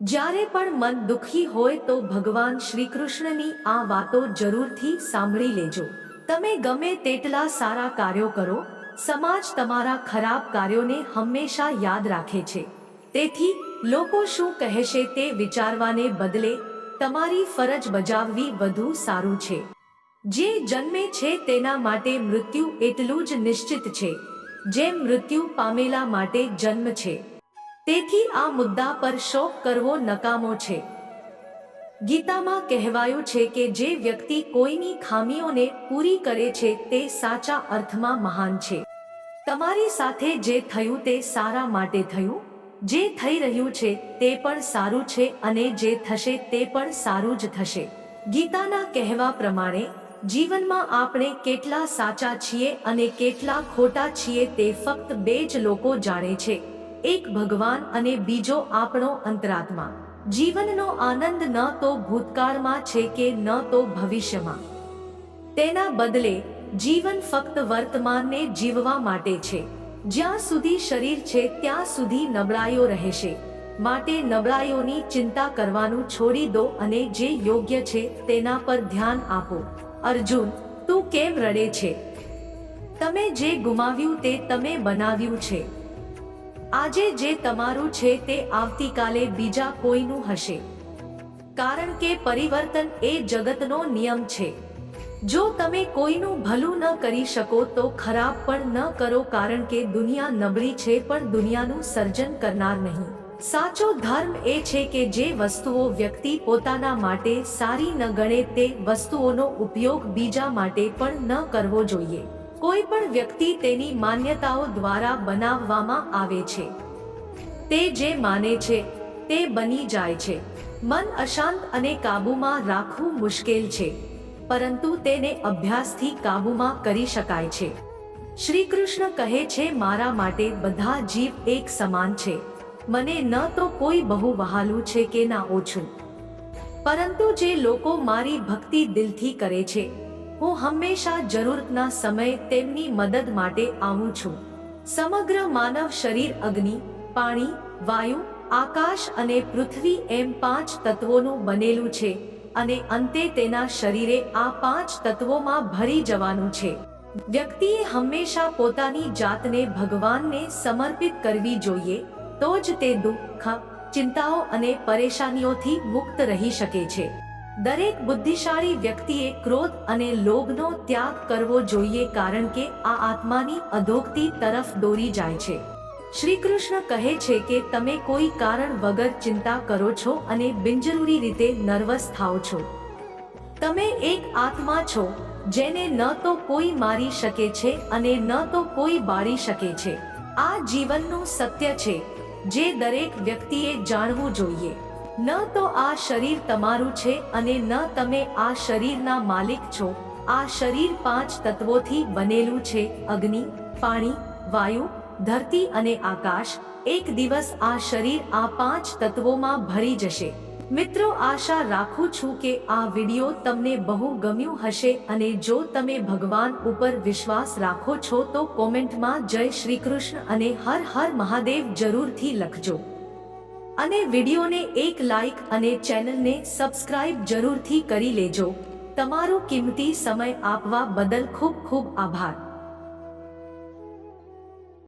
જ્યારે પણ મન દુખી હોય તો ભગવાન શ્રી કૃષ્ણની આ વાતો જરૂરથી સાંભળી લેજો. તમે ગમે તેટલા સારા કાર્યો કરો, સમાજ તમારા ખરાબ કાર્યોને હંમેશા યાદ રાખે છે. તેથી, લોકો શું કહેશે તે વિચારવાને બદલે, તમારી ફરજ બજાવવી વધુ સારું છે. જે જન્મે છે તેના માટે મૃત્યુ એટલું જ નિશ્ચિત છે. જેમ મૃત્યુ પામેલા માટે જન્મ છે. તેથી આ મુદ્દા પર શોક કરવો નકામો છે. ગીતામાં કહેવાયું છે કે જે વ્યક્તિ કોઈની ખામીઓને પૂરી કરે છે તે સાચા અર્થમાં મહાન છે. તમારી સાથે જે થયું તે સારા માટે થયું, જે થઈ રહ્યું છે તે પણ સારું છે અને જે થશે તે પણ સારું જ થશે. ગીતાના કહેવા પ્રમાણે, જીવનમાં આપણે કેટલા સાચા છીએ અને કેટલા ખોટા છીએ તે ફક્ત બે જ લોકો જાણે છે. એક ભગવાન અને બીજો આપણો અંતરાત્મા. જીવનનો આનંદ ન તો ભૂતકાળમાં છે કે ન તો ભવિષ્યમાં. તેના બદલે, જીવન ફક્ત વર્તમાનને જીવવા માટે છે. જ્યાં સુધી શરીર છે, ત્યાં સુધી નબળાઈઓ રહેશે. માટે નબળાઈઓની ચિંતા કરવાનું છોડી દો અને જે યોગ્ય છે, તેના પર ધ્યાન આપો. અર્જુન, તું કેમ રડે છે? તમે જે ગુમાવ્યું તે તમે બનાવ્યું છે. આજે જે તમારું છે તે આવતીકાલે બીજા કોઈનું હશે. કારણ કે પરિવર્તન એ જગતનો નિયમ છે. જો તમે કોઈનું ભલું ન કરી શકો તો ખરાબ પણ ન કરો કારણ કે દુનિયા નબળી છે પણ દુનિયાનું સર્જન કરનાર નહીં. સાચો ધર્મ એ છે કે જે વસ્તુઓ વ્યક્તિ પોતાના માટે સારી ન ગણે તે વસ્તુઓનો ઉપયોગ બીજા માટે પણ ન કરવો જોઈએ. કોઈ પણ વ્યક્તિ તેની માન્યતાઓ દ્વારા બનાવવામાં આવે છે. તે જે માને છે, તે બની જાય છે. મન અશાંત અને કાબૂમાં રાખવું મુશ્કેલ છે, પરંતુ તેને અભ્યાસથી કાબૂમાં કરી શકાય છે. શ્રી કૃષ્ણ કહે છે, મારા માટે બધા જીવ એક સમાન છે. મને ન તો કોઈ બહુ વહાલું છે કે ના ઓછું. પરંતુ જે લોકો મારી ભક્તિ દિલથી કરે છે હું હંમેશા જરૂરતના સમયે તેમની મદદ માટે આવું છું. સમગ્ર માનવ શરીર અગ્નિ, પાણી, વાયુ, આકાશ અને પૃથ્વી એમ પાંચ તત્વોનું બનેલું છે અને અંતે તેના શરીરે આ પાંચ તત્વોમાં ભરી જવાનું છે. વ્યક્તિએ હંમેશા પોતાની જાતને ભગવાનને સમર્પિત કરવી જોઈએ તો જ તે દુઃખ, ચિંતાઓ અને પરેશાનીઓથી મુક્ત રહી શકે છે. દરેક બુદ્ધિશાળી વ્યક્તિએ ક્રોધ અને લોભનો ત્યાગ કરવો જોઈએ કારણ કે આ આત્માની અધોગતિ તરફ દોરી જાય છે. શ્રી કૃષ્ણ કહે છે કે તમે કોઈ કારણ વગર ચિંતા કરો છો અને બિનજરૂરી રીતે નર્વસ થાઓ છો. તમે એક આત્મા છો, જેને ન તો કોઈ મારી શકે છે અને ન તો કોઈ બાળી શકે છે. આ જીવનનું સત્ય છે, જે દરેક વ્યક્તિએ જાણવું જોઈએ. ન તો આ શરીર તમારું છે અને ન તમે આ શરીરના માલિક છો. આ શરીર પાંચ તત્વોથી બનેલું છે. અગ્નિ, પાણી, વાયુ, ધરતી અને આકાશ. એક દિવસ આ શરીર આ પાંચ તત્વોમાં ભરી જશે. મિત્રો, આશા રાખું છું કે આ વિડિયો તમને બહુ ગમ્યું હશે અને જો તમે ભગવાન ઉપર વિશ્વાસ રાખો છો તો કોમેન્ટમાં જય શ્રી કૃષ્ણ અને હર હર મહાદેવ જરૂરથી લખજો. અને વિડિયોને એક લાઈક અને ચેનલને સબસ્ક્રાઇબ જરૂરથી કરી લેજો. તમારો કિંમતી સમય આપવા બદલ ખૂબ ખૂબ આભાર.